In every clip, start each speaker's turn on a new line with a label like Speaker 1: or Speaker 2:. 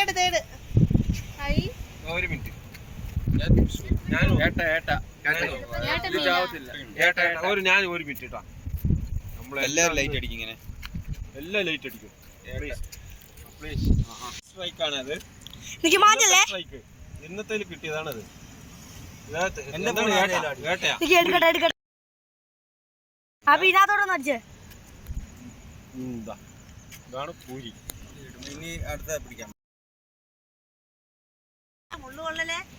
Speaker 1: തേട് തേട്
Speaker 2: ഒരു മിനിറ്റ് ഒരു ഞാൻ ഒരു മിനിറ്റ് ഇട്ടാ
Speaker 3: നമ്മളെല്ലാരും ലൈറ്റ് അടിക്കും ഇങ്ങനെ
Speaker 2: എല്ലാം ലൈറ്റ് അടിക്കും സ്ട്രൈക്ക് ആണ് അത്
Speaker 4: എനിക്ക് മാറ്റല്ലേ
Speaker 2: സ്ട്രൈക്ക് ഇന്നത്തെ കിട്ടിയതാണത്. ഇതാണ് പൂരി
Speaker 3: ഇനി അടുത്ത പിടിക്കാം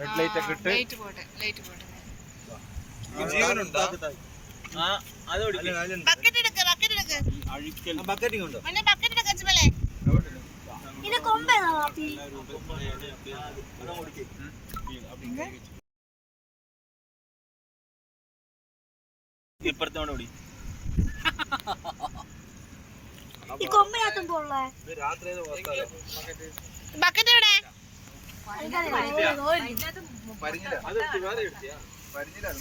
Speaker 2: റെഡ് ലൈറ്റ് ഒക്കെ ഇട്ട്.
Speaker 1: ലൈറ്റ് പോട്ടെ ലൈറ്റ് പോട്ടെ.
Speaker 3: ജീവനുണ്ടോ?
Speaker 1: ബക്കറ്റ് എടുക്ക് ബക്കറ്റ് എടുക്ക്.
Speaker 2: അഴിക്കൽ.
Speaker 3: ബക്കറ്റ് ഉണ്ടോ
Speaker 1: മന്നെ ബക്കറ്റ് എടുക്ക് അച്ഛമല്ലേ
Speaker 4: ഇത് കൊമ്പേതാ പാപ്പി
Speaker 3: ഇപ്പുറത്തോടെ ഓടി.
Speaker 4: ഈ കൊമ്പിനകത്തും പോളേ
Speaker 3: രാത്രി
Speaker 1: ബക്കറ്റ് എവിടെ?
Speaker 3: പരിഞ്ഞില്ല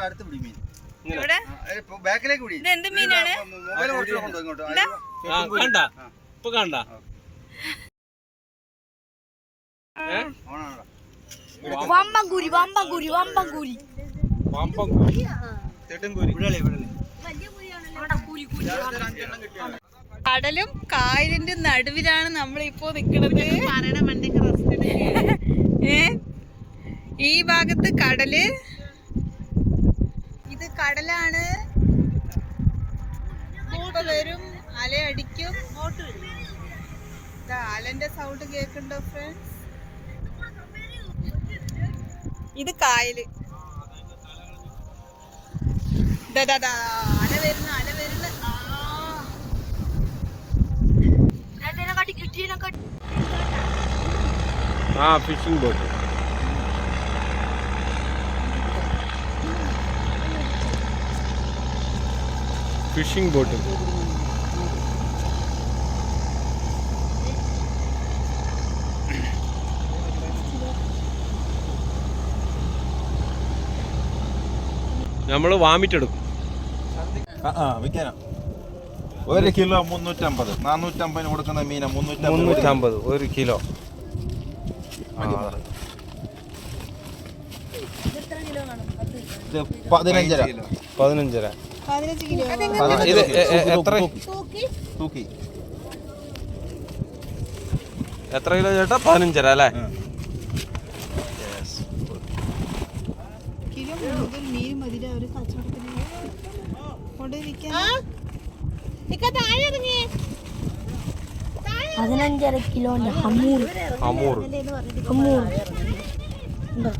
Speaker 3: അടുത്ത് പിടി മീൻ.
Speaker 1: ഇവിടെ
Speaker 3: ബാക്കിലേക്ക് പിടി.
Speaker 1: ഇത് എന്ത് മീനാണ്?
Speaker 3: മൊബൈൽ കുറച്ച് കൊണ്ടോ ഇങ്ങോട്ട്?
Speaker 1: എന്താ?
Speaker 2: ആ, കണ്ട. ഇപ്പൊ കണ്ട.
Speaker 3: ഓണാണോ
Speaker 4: വമ്പങ്കൂരി വമ്പങ്കൂരി വമ്പങ്കൂരി
Speaker 2: പാമ്പം
Speaker 3: തെട്ടുംകൂരി വിടലേ വിടലേ
Speaker 1: കടലും കായലിന്റെ നടുവിലാണ് നമ്മളിപ്പോ നിക്കണത്. ഏ? ഈ ഭാഗത്ത് കടൽ കടലാണ്. ഇപ്പൊ വരും. അലയടിക്കും ദാ അലന്റെ സൗണ്ട് കേൾക്കുന്നുണ്ടോ ഫ്രണ്ട്സ് ഇത് കായൽ. അല വരുന്ന അല വരുന്ന. ആ.
Speaker 2: Fishing boat fishing boat. നമ്മൾ വാമിറ്റ് എടുക്കും.
Speaker 5: ഒരു കിലോ മുന്നൂറ്റമ്പത്. നാനൂറ്റമ്പതിന് കൊടുക്കുന്ന മീന മുന്നൂറ്റമ്പത്.
Speaker 2: ഒരു കിലോ.
Speaker 5: പതിനഞ്ചര.
Speaker 2: പതിനഞ്ചര. ഇത് എത്ര?
Speaker 5: തൂക്കി.
Speaker 2: എത്ര കിലോ ചേട്ടാ? പതിനഞ്ചര അല്ലേ?
Speaker 4: പതിനഞ്ചര കിലോ അമൂർ
Speaker 2: അമൂർ
Speaker 4: അമൂർ ഉണ്ടോ?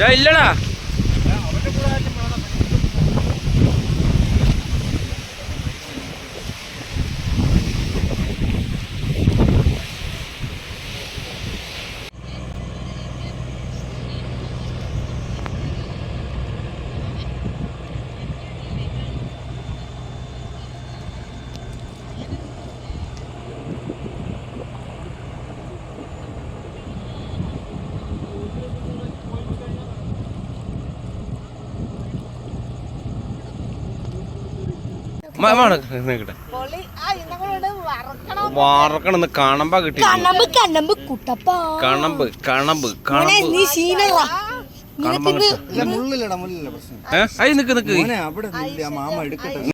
Speaker 1: இல்லடா.
Speaker 2: വാറക്കണെന്ന് കാണമ്പ കിട്ടി.
Speaker 4: കണ്ണമ്പ് കണ്ണമ്പ് കുട്ടപ്പ.
Speaker 2: കണമ്പ് കണമ്പ് കണമ്പ്.
Speaker 4: നീ സീനറാ
Speaker 6: കാണുമ്പോ നിക്ക് നിക്ക്.
Speaker 3: മാമ എടുക്കട്ടെ.